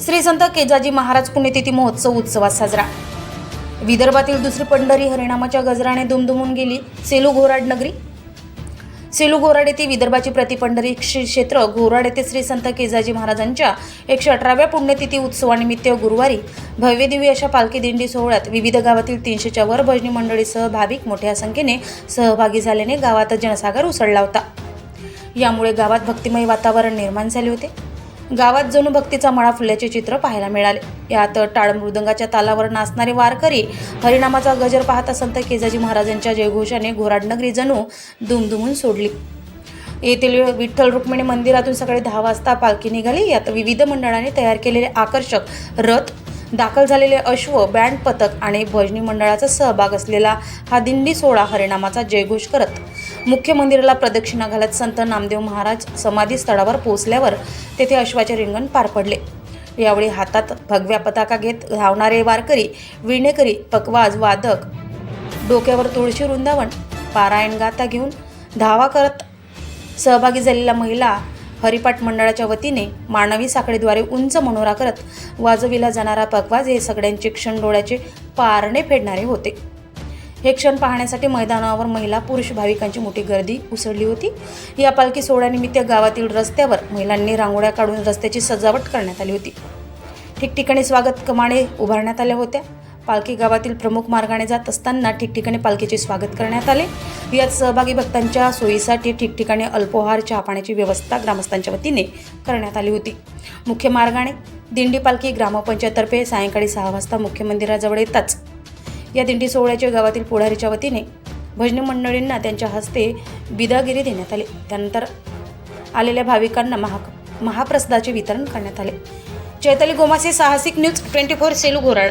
श्री संत केजाजी महाराज पुण्यतिथी महोत्सव उत्सवात साजरा. विदर्भातील दुसरी पंढरी हरिणामाच्या गजराने दुमदुमून गेली सेलू घोराड नगरी. सेलू घोराड येथे विदर्भाची प्रतिपंढरी क्षेत्र घोराड येथे श्री संत केजाजी महाराजांच्या एकशे अठराव्या पुण्यतिथी उत्सवानिमित्त गुरुवारी भव्यदिव्य अशा पालखी दिंडी सोहळ्यात विविध गावातील तीनशेच्या वर भजनी मंडळीसह भाविक मोठ्या संख्येने सहभागी झाल्याने गावात जनसागर उसळला होता. यामुळे गावात भक्तिमय वातावरण निर्माण झाले होते. गावात जणू भक्तीचा मळा फुलल्याचे चित्र पाहायला मिळाले. यात टाळ मृदंगाच्या तालावर नाचणारे वारकरी हरिनामाचा गजर पाहता संत केजाजी महाराजांच्या जयघोषाने घोराडनगरी जणू दुमदुमून सोडली. येथील विठ्ठल रुक्मिणी मंदिरातून सकाळी दहा वाजता पालखी निघाली. यात विविध मंडळांनी तयार केलेले आकर्षक रथ दाखल झालेले अश्व बँड पथक आणि भजनी मंडळाचा सहभाग असलेला हा दिंडी सोहळा हरिनामाचा जयघोष करत मुख्य मंदिराला प्रदक्षिणा घालत संत नामदेव महाराज समाधी स्थळावर पोहोचल्यावर तेथे अश्वाचे रिंगण पार पडले. यावेळी हातात भगव्या पताका घेत धावणारे वारकरी विणेकरी पकवाज वादक डोक्यावर तुळशी वृंदावन पारायण गाथा घेऊन धावा करत सहभागी झालेल्या महिला हरिपाठ मंडळाच्या वतीने मानवी साखळीद्वारे उंच मनोरा करत वाजविला जाणारा पगवाज हे सगळ्यांचे क्षण डोळ्याचे पारणे फेडणारे होते. हे क्षण पाहण्यासाठी मैदानावर महिला पुरुष भाविकांची मोठी गर्दी उसळली होती. या पालखी सोहळ्यानिमित्त गावातील रस्त्यावर महिलांनी रांगोळ्या काढून रस्त्याची सजावट करण्यात आली होती. ठिकठिकाणी स्वागत कमाने उभारण्यात आल्या होत्या. पालखी गावातील प्रमुख मार्गाने जात असताना ठिकठिकाणी पालखीचे स्वागत करण्यात आले. यात सहभागी भक्तांच्या सोयीसाठी ठिकठिकाणी अल्पोहार चहा पाण्याची व्यवस्था ग्रामस्थांच्या वतीने करण्यात आली होती. मुख्य मार्गाने दिंडी पालखी ग्रामपंचायततर्फे सायंकाळी सहा वाजता मुख्य मंदिराजवळ येताच. या दिंडी सोहळ्याच्या गावातील पुढारीच्या वतीने भजनी मंडळींना त्यांच्या हस्ते बिदागिरी देण्यात आली. त्यानंतर आलेल्या भाविकांना महा महाप्रसादाचे वितरण करण्यात आले. चैताली गोमासे साहसिक news twenty four Selu Ghorad